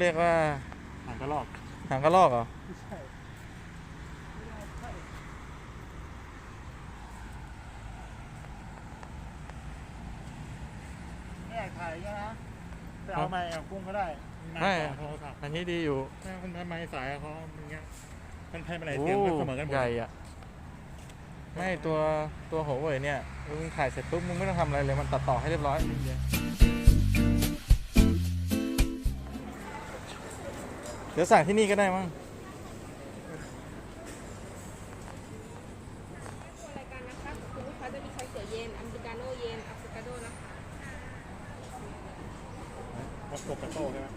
เรียกว่าหางกระรอกหางกระรอกเหรอไม่ใช่เนี่ยถ่ายอย่างเงี้ยนะไปเอาไม้เอากุ้งก็ได้มีไม้สองโทรศัพท์อันนี้ดีอยู่ถ้าคุณทำไม้สายเขาอย่างเงี้ยมันให้มันไหลโอ้เทียมกันเสมอกันหมดใหญ่อะไม่ตัวตัวหัวเว่ยเนี่ยมึงถ่ายเสร็จปุ๊บมึงไม่ต้องทำอะไรเลยมันตัดต่อให้เรียบร้อย ดี๋ยวสั่งที่นี่ก็ได้มั้งรายการนะคะคุณลูกค้าจะมีชาเขียวเย็นอเมริกาโน่เย็นอะโวคาโดนะคะวัดกบกระโต้ใช่ไหม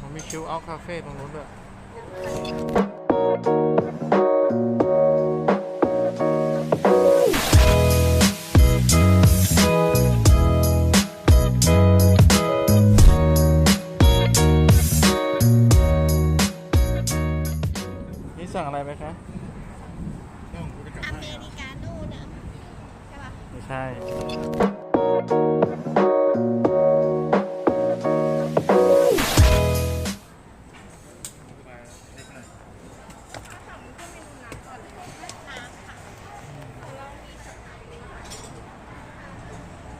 มันมีคิวเอาคาเฟ่ตรงนู้นด้วยนี่ะแล้วเรามีสถาน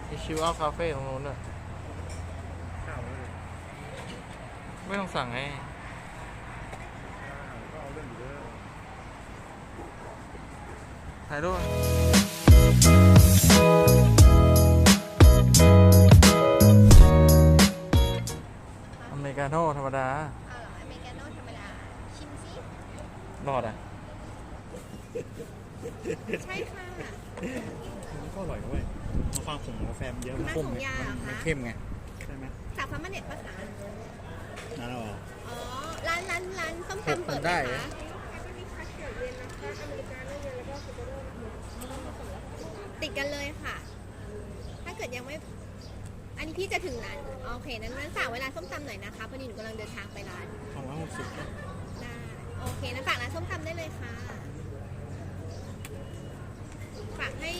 มีคิวเอาคาเฟ่ตรงนู้นด้วยข้าวเลยไม่ต้องสั่งไงถ่ายรูป กาโน่ธรรมดาเอาเหรออเมริกาโน่ธรรมดา ชิมสิรอดอะใช่ค่ะ มันก็อร่อยนะเว้ยมาฟังผงกาแฟมันเยอะน้ำนะผงยาเหรอมันคะเข้มไงใช่ไหมจากพาร์มาเน็ตภาษา นั่นเหรออ๋อ ร้านร้านร้านส้มเผ็ดตำเปิดมันไหมได้คะนะก็มีชาเขียวเย็นนะคะอเมริกาโน่เย็นแล้วก็อะโวคาโดนะคะติดกันเลยค่ะ ถ้าเกิดยังไม่ อันนี้พี่จะถึงร้านโอเคนั้นนั้นฝากเวลาส้มตำหน่อยนะคะพอดีหนูกำลังเดินทางไปร้านสองร้อยหกสิบได้โอเคนั้นฝากร้านส้มตำได้เลยค่ะ ฝากให้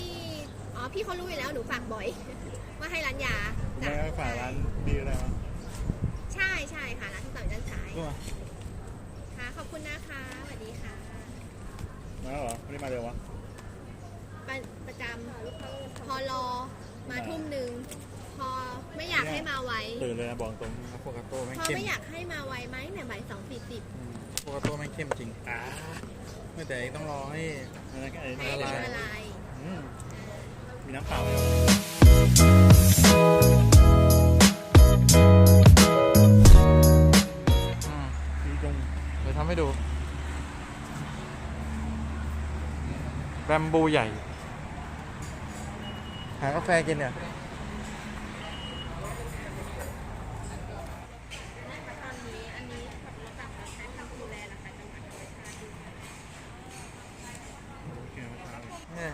อ๋อพี่เขารู้อยู่แล้วหนูฝากบ่อย ว่าให้ร้านยาไม่ได้ฝากร้านดีอะไรวะใช่ใช่ค่ะร้านส้มตำอยู่ด้านซ้ายก็มาค่ะขอบคุณนะคะสวัสดีค่ะมาแล้วเหรอไม่ได้มาเร็ววะประประจำพอรอมาทุ่มหนึ่งพ อไม่อยากให้มาไวตื่นเลยนะบอกตรงอะโฟกาโต้แม่งพอเข้มไม่อยากให้มาไวไหมเนี่ยบ่ายสองสี่สิบอืมอะโฟกาโต้แม่งเข้มจริงอ่าไม่แต่ต้องรอให้ อันนั้นก็ไอ้ให้นี่ละละลายลายอืมมีน้ำเปล่าไหมวะอืมมีตรงเดี๋ยวทำให้ดู แบมบูใหญ่ หากาแฟกินเนี่ย นะคะตอนนี้อันนี้ขับรถกลับมาใช้ทำดูแลราคาจังหวัดธรรมชาติอยู่ โอเคครับ เนี่ย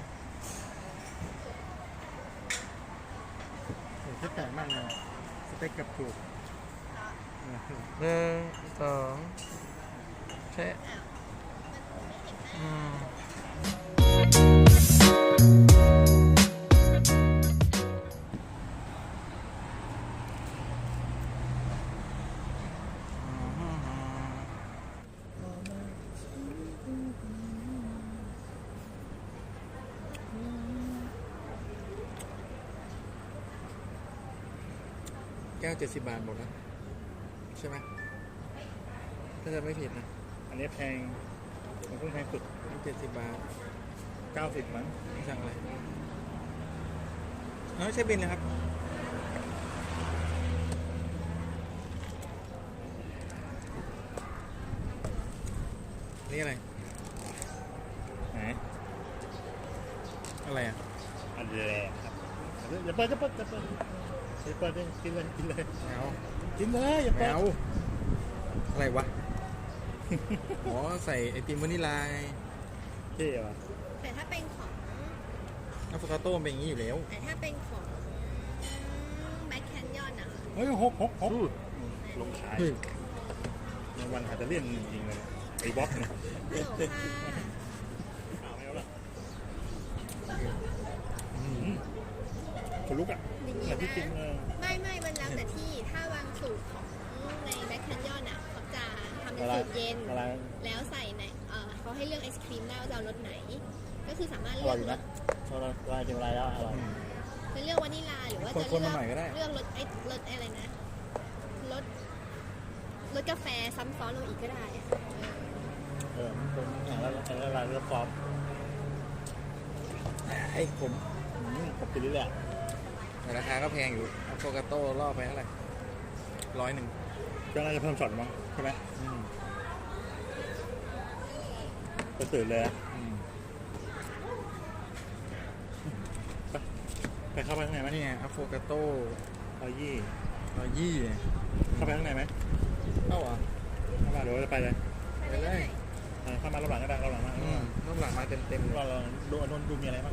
โอ้โห แค่แต่มากเลยสเต็กกับถูกหนึ่งสองเชะอืม แก้วเจ็ดสิบบาทหมดแล้วใช่ไหมถ้าจะไม่ผิดนะอันนี้แพงมันเพิ่งแพงสุดเจ็ดสิบบาท90มั้งไม่สั่งอะไรเออใช่บินนะครับนี่อะไรไหนอะไรอะอันแรกครับอย่าเปิดอย่าเปิดอย่าเปิด อย่าเปิดเลยกินเลยกินเลยแมวกินเลยอย่าแมเปิดวอะไรวะ อ๋อ ใส่ไอติมวานิลาไงเท่ว่ะแต่ถ้าเป็นของอะโฟคาโต้มันเป็นอย่างนี้อยู่แล้ว แต่ถ้าเป็นของแบ็คแคนยอนอะเฮ้ยหกหกหกลงขายเฮ้ย ในวันอาจจะเลี่ยนจริงๆเลยไอ้บ๊อบเนี่ยฮัลโหลค่ะข่าวไม่เอาละคนลุกอะอย่างแต่ นี้ที่จริงนะเออไม่ไม่มันแล้วแต่ที่ถ้าบางสูตรของในแบ็คแคนยอนอะเขาจะทำเป็นเวลาสูตรเย็นเวลาแล้วใส่ในเอ่อเขาให้เลือกไอศครีมได้ว่าจะเอารสไหน ก็คือสามารถอเลืร่ออยกอยู่รนะสเวลาเวลากินเวลาแล้วอร่อยอืมจะเลือกวานิลาหรือว่าจะคนๆเลืมาหน่อยก็ได้ เลือกรสไอรสอะไรนะรสรสกาแฟซ้ำซ้อนลงอีกก็ได้อะเออเออเป็นอย่างแล้วแล้วลายเลือดฟอมไอ้ผมอืมกับกินนี่แหละ แต่ราคาก็แพงอยู่อะโฟกาโต้ล่อไปเท่าไหร่ร้อยหนึ่งก็น่าจะเพิ่มช็อตมั้งใช่ไหมอืมจะตื่นเลยอะอืมไปเข้าไปข้างในไหมนี่ไงอะโฟกาโต้ร้อยยี่ร้อยยี่เข้าไปข้างในไหมเอ้าเหรอะเข้ามาเดี๋ยวจะไปเลยไปเลยเออเข้ามารอบหลังก็ได้รอบหลังมาอืมรอบหลังมาเต็มเต็มๆเลยเราเราดูอันนู้นดูมีอะไรบ้าง